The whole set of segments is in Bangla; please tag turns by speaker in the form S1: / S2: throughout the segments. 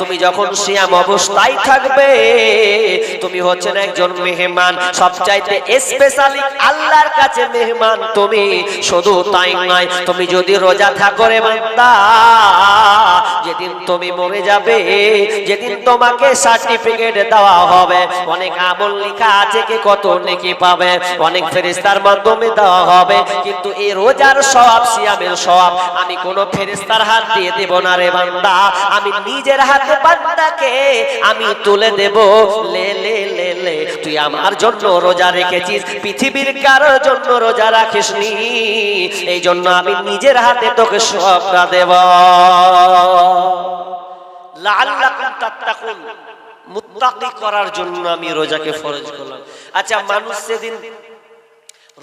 S1: তুমি যখন সিয়াম অবস্থায় থাকবে, তুমি হচ্ছেন একজন মেহমান। সবচাইতে স্পেশালি আল্লাহর কাছে মেহমান তুমি। শুধু তাই নয়, তুমি যদি রোজা বান্দা যেদিন তুমি মরে যাবে, যেদিন তোমাকে সার্টিফিকেট দেওয়া হবে, অনেক আমল লেখা আছে কি কত নেকি পাবে, অনেক ফেরেস্তার মাধ্যমে দেওয়া হবে, কিন্তু এই রোজার সব সিয়ামের সব আমি কোনো ফেরেস্তার হাত দিয়ে দেব না রে বান্দা। আমি নিজের হাতে বান্দাকে আমি তুলে দেব। লে লে লে লে, তুই আমার জন্য রোজা রেখেছিস, পৃথিবীর কারোর জন্য রোজা রাখিসনি। এই জন্য আমি নিজের হাতে তোকে সবটা দেব। মুত্তাকি করার জন্য আমি রোজাকে ফরজ করলাম। আচ্ছা মানুষ সেদিন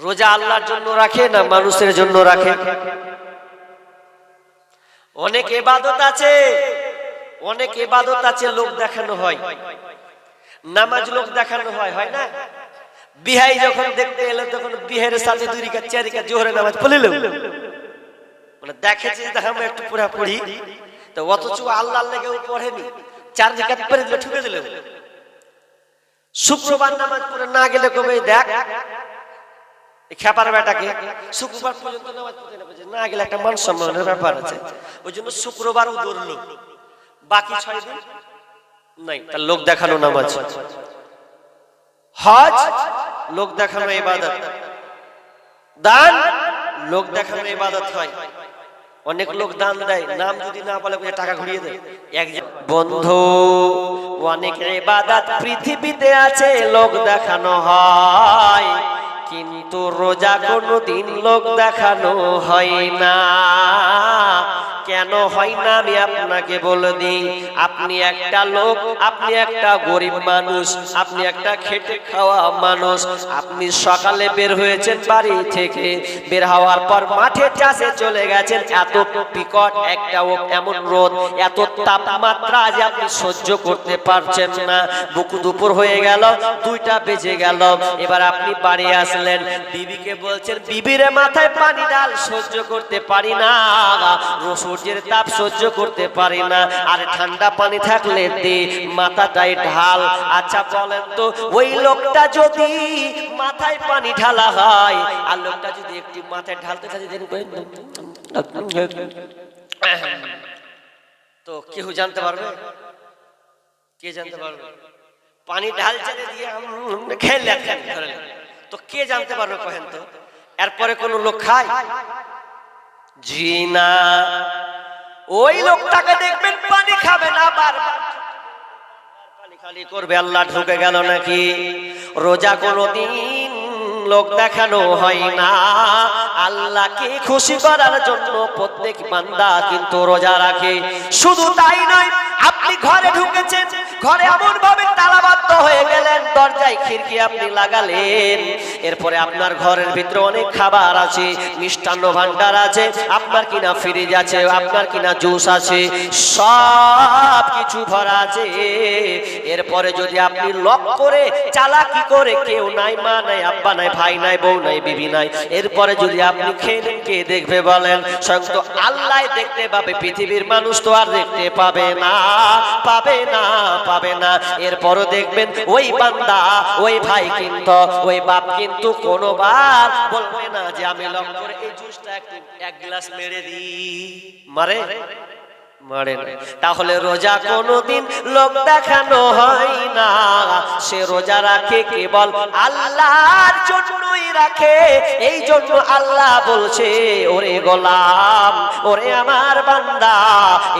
S1: রোজা আল্লাহর জন্য রাখে না মানুষের জন্য রাখে? অনেক এবাদত আছে। অনেক এবাদত আছে, লোক দেখানো হয়। নামাজ লোক দেখানো হয় হয় না? বিহাই যখন দেখতে এলো তখন বিহারের সাথে দুই রিকা চার রিকা জোহরে নামাজ পড়িল মানে দেখেছে দেখাম একটু পুরা পড়ি। তো অথচ আল্লাহ লেগেও পড়েনি। চার রিকাত পরে দিলে, ঠুকে দিল। শুক্রবার নামাজ পড়ে না গেলে কবে দেখ? খেপার বেটাকে শুক্রবার পর্যন্ত নামাজ পড়তে না গেলে একটা মান সম্মানের ব্যাপার আছে। ওই জন্য শুক্রবারও ধরলো বাকি ছয় দিন? নাই তার লোক দেখানো নামাজ। হজ লোক দেখানো ইবাদত। দান লোক দেখানো ইবাদত হয়। অনেক লোক দান দেয় নাম যদি না বলে টাকা ঘুরিয়ে দেয়। একজন বন্ধু অনেক ইবাদত পৃথিবীতে আছে লোক দেখানো হয়। কিন্তু রোজা কোনো দিন লোক দেখানো হয় না। কেন হয় না আমি আপনাকে বলে দিই? আপনি একটা লোক, আপনি একটা গরিব মানুষ, আপনি একটা খেটে খাওয়া মানুষ। আপনি সকালে বের হয়েছেন বাড়ি থেকে, বের হওয়ার পর মাঠে চাষে চলে গেছেন। এত বিকট একটা এমন রোদ, এত তাপমাত্রা আজ আপনি সহ্য করতে পারছেন না। বুকু দুপুর হয়ে গেল, দুইটা বেজে গেল। এবার আপনি বাড়ি আসলেন। বিবিকে বলছেন, বিবির মাথায় পানি ডাল সহ্য করতে পারি না। সূর্যের তাপ সহ্য করতে পারি না। আর ঠান্ডা পানি থাকলে দে মাথাটাই ঢাল। আচ্ছা বলেন তো, ওই লোকটা যদি মাথায় পানি ঢালা হয়, আর লোকটা যদি একটি মাথায় ঢালতে থাকে তো কেউ জানতে পারবে? কে জানতে পারবে? পানি ঢালছে দিয়ে খেলে তো কে জানতে পারবে কহেন তো? এরপরে কোন লোক খায়? জি না। ওই লোকটাকে দেখবেন পানি খাবে না বারবার। খালি করবে, আল্লাহ ঢুকে গেল নাকি? রোজা কোনোদিন লোক দেখানো হয় না। আল্লাহকে খুশি করার জন্য প্রত্যেক বান্দা কিন্তু রোজা রাখে। শুধু তাই নয়, আপনি ঘরে ঢুকেছেন, ঘরে এমন ভাবে তালাবদ্ধ হয়ে গেলেন, দরজায় খিড়কি আপনি লাগালেন। এরপরে আপনার ঘরের ভিতরে অনেক খাবার আছে, মিষ্টান্ন ভান্ডার আছে, আপনার কিনা ফ্রিজ আছে, আপনার কিনা জুস আছে সব কিছু ভরা আছে। এরপরে যদি আপনি লক করে চালাকি করে, কেউ নাই, মা নাই, আব্বা নাই, ভাই নাই, বউ নাই, বিবি নাই, এরপরে যদি আপনি খেয়ে কে দেখবে বলেন? স্বয়ং তো আল্লাহ দেখতে পাবে, পৃথিবীর মানুষ তো আর দেখতে পাবে না পাবে না পাবে না। এরপরও দেখবেন, ওই বান্দা, ওই ভাই কিন্তু, ওই বাপ কিন্তু কোনোবার বলবে না যে আমি লং করে এই জুসটা একটু এক গ্লাস মেরে দিই। মারে? মারে তাহলে রোজা কোনোদিন লোক দেখানো হয় না। সে রোজা রাখে কেবল আল্লাহর জন্যই রাখে এই জন্য আল্লাহ বলছে, ওরে গোলাম, ওরে আমার বান্দা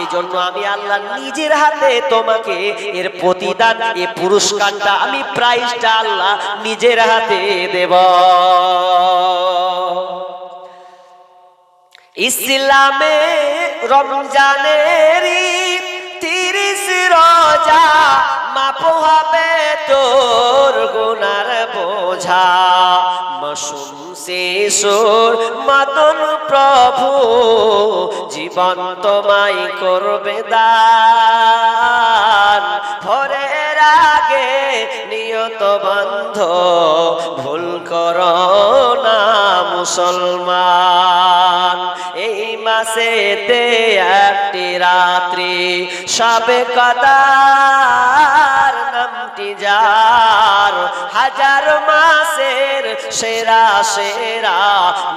S1: এই জন্য আমি আল্লাহ নিজের হাতে তোমাকে এর প্রতিদান, এ পুরস্কারটা আমি প্রাইজটা আল্লাহ নিজের হাতে দেব। ইসলামে রমজানের তিরিশ রোজা, মাপ হবে তোর গুনার বোঝা। মাসুম সোর, মদন প্রভু, জীবন তোমায় করবে দান। ভোরের আগে নিয়ত বন্ধ, ভুল কর না মুসলমান। এই মাসেতে একটি রাত্রি সবে কদার নামটি যার হাজার মাসের সেরা সেরা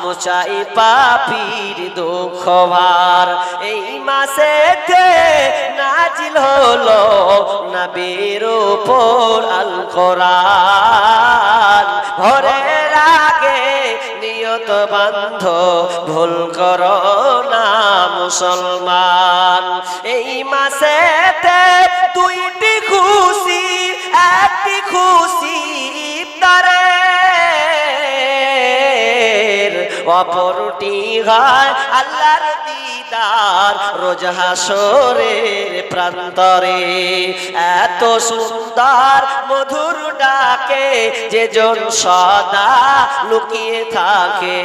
S1: মোচাই পাপির দুঃখ ভার। এই মাসেতে নাজিল হলো নবীর উপর আল কোরআন ভোরের আগে নিয়ত বান্ধ ভুল করো না মুসলমান। এই মাসে দুইটি খুশি একটি খুশি তারে অপরটি হয় আল্লাহর দিদার রোজ হাসরের প্রান্তরে। এত সুন্দর মধুর ডাকে যে জন সদা লুকিয়ে থাকে।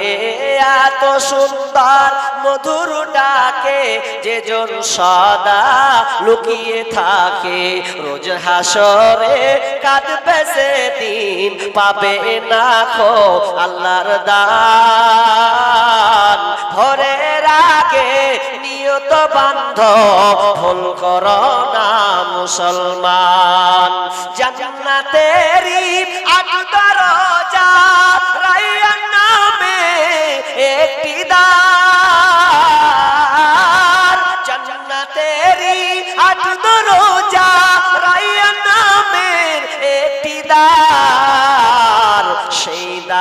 S1: এত সুন্দর মধুর ডাকে যে জন সদা লুকিয়ে থাকে। রোজ হাসরে কাঁদবে সেদিন, পাবে না খো আল্লাহর দান। ভোরের আগে নিয়ত বান্ধ। ভুল কর না মুসলমান। জান্নাতেরি আট দরজা রাইয়ার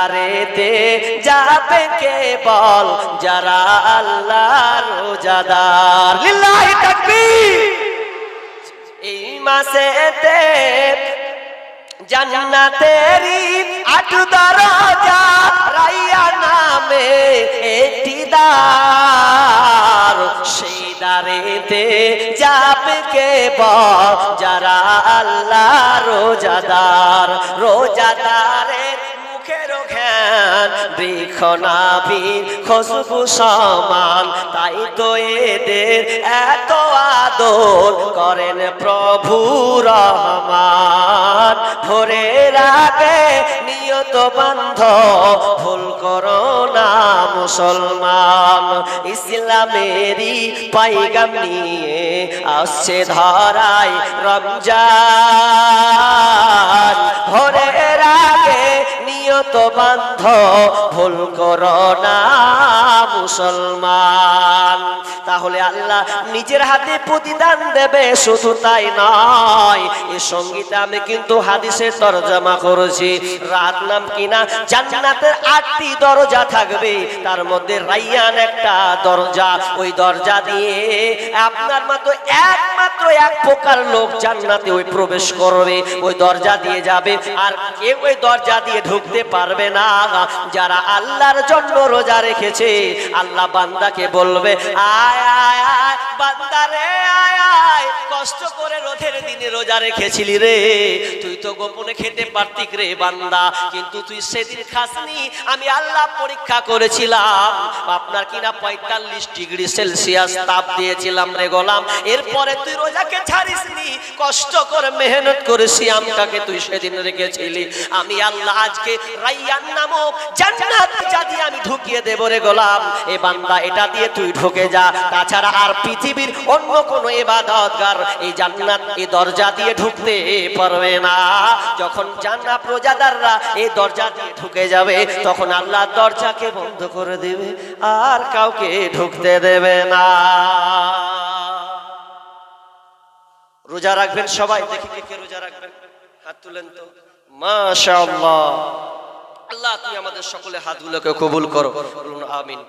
S1: দ্বারেতে যাবে কেবল যারা আল্লাহ রোজাদার। লিল্লাহি তাকবীর। এই মাসেতে জান্নাতেরি আট দরজা রাইয়া নামে একটি দ্বার। সেই দ্বারেতে যাবে কেবল যারা আল্লাহ রোজাদার। ঘ্যান বৃক্ষ খুশবু সমান, তাই তো এদের এত আদর করেন প্রভু রহমান। ভোরের আগে নিয়ত বান্ধ, ভুল করো না মুসলমান। ইসলামেরই পাইগাম নিয়ে আসছে ধরায় রমজান। ভোরের আগে নিয়ত বান্ধ ভুল করো না। মুসলমান। তাহলে আল্লাহ নিজের হাতে প্রতিদান দেবে, শুধু তাই নয় এই সঙ্গীতে আমি কিন্তু হাদিসের তরজমা করেছি। রাত নাম কিনা? জান্নাতের আটটি দরজা থাকবে, তার মধ্যে রাইয়ান একটা দরজা। ওই দরজা দিয়ে আপনার মতো একমাত্র এক প্রকার লোক জান্নাতে ওই প্রবেশ করবে। ওই দরজা দিয়ে যাবে, আর কেউ ওই দরজা দিয়ে ঢুকতে পারবে না। যারা আল্লাহর জন্য রোজা রেখেছে আল্লাহ বান্দাকে বলবে, আয় আয় আয়, বান্দা রে, আয় আয়, কষ্ট করে রোধের দিনে রোজা রেখেছিলি রে। তুই তো গোপনে খেতে পারতিক রে বান্দা, কিন্তু তুই সেদিন খাসনি, আমি আল্লাহ পরীক্ষা করেছিলাম। আপনার কিনা পঁয়তাল্লিশ ডিগ্রি সেলসিয়াস তাপ দিয়েছিলাম রে গোলাম। এরপরে তুই রোজাকে ছাড়িসনি, কষ্ট করে মেহনত করে সিয়ামটাকে তুই সেদিন রেখেছিলি। আমি আল্লাহ আজকে রাইয়ান নামক জান্নাত দিয়ে আমি ঢুকিয়ে দেব রে গোলাম। এ বান্দা, এটা দিয়ে তুই ঢুকে যা। তাছাড়া আর পৃথিবীর অন্য কোনো এবাদতগার এই জান্নাত, এই দরজা দিয়ে ঢুকতে পারবে না। যখন জান্নাত প্রজাদাররা এই দরজা দিয়ে ঢুকে যাবে, তখন আল্লাহ দরজাকে বন্ধ করে দেবে, আর কাউকে ঢুকতে দেবে না। রোজা রাখবেন সবাই? দেখি কে রোজা রাখবেন। হাত তুলেন তো। মাশাআল্লাহ। আল্লাহ তুমি আমাদের সকলে হাতগুলোকে কবুল করো। আমিন।